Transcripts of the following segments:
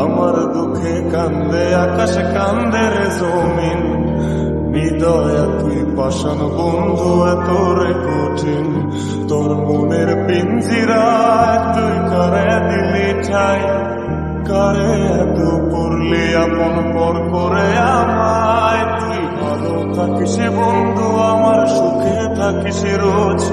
আমার দুঃখে কান্দে, আকাশ কান্দে রে জমিন। হৃদয়া তুই পাশান বন্ধু, এত রে কঠিন। তোর মনের পিঞ্জিরায় তুই করে দিলি ঠাই। করে এত করলি, আপন পর করে আমায়? তুই ভালো থাকিস বন্ধু, আমার সুখে থাকিস রোজ।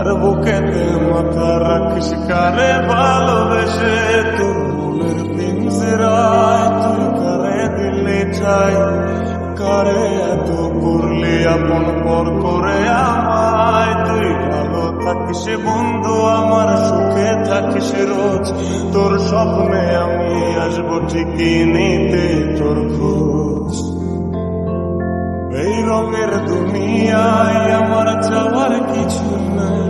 কার বুকেতে মাথা রাখিস কারে ভালোবেসে তোর মনের পিঞ্জরায় তুই কারে দিলে চাই কারে এত করলি আপন পর করে আমায় তুই ভালো থাকিস বন্ধু আমার সুখে থাকিস রোজ তোর স্বপ্নে আমি আসব ঠিকই নিতে তোর খোঁজ এই রঙের দুনিয়ায় আমার যাওয়ার কিছু নাই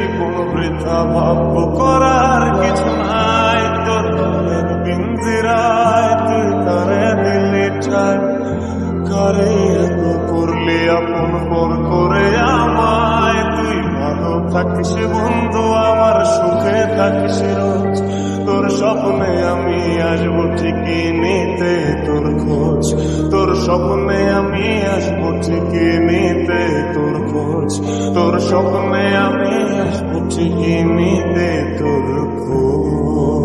জীবন বৃথা ভাব করার কিছু নাই তোর পিঞ্জিরায় তুই কারে দিলি ঠাই করে করলি আপন পর করে আমায়? তুই ভালো থাকিস বন্ধু, আমার সুখে থাকিস রোজ। তোর স্বপ্নে আমি আসব ঠিকই নিতে তোর খোঁজ। তোর স্বপ্নে আমি আসব ঠিকই নিতে তোর খোঁজ। তোর স্বপ্নে আমি আসব ঠিকই নিতে তোর খোঁজ।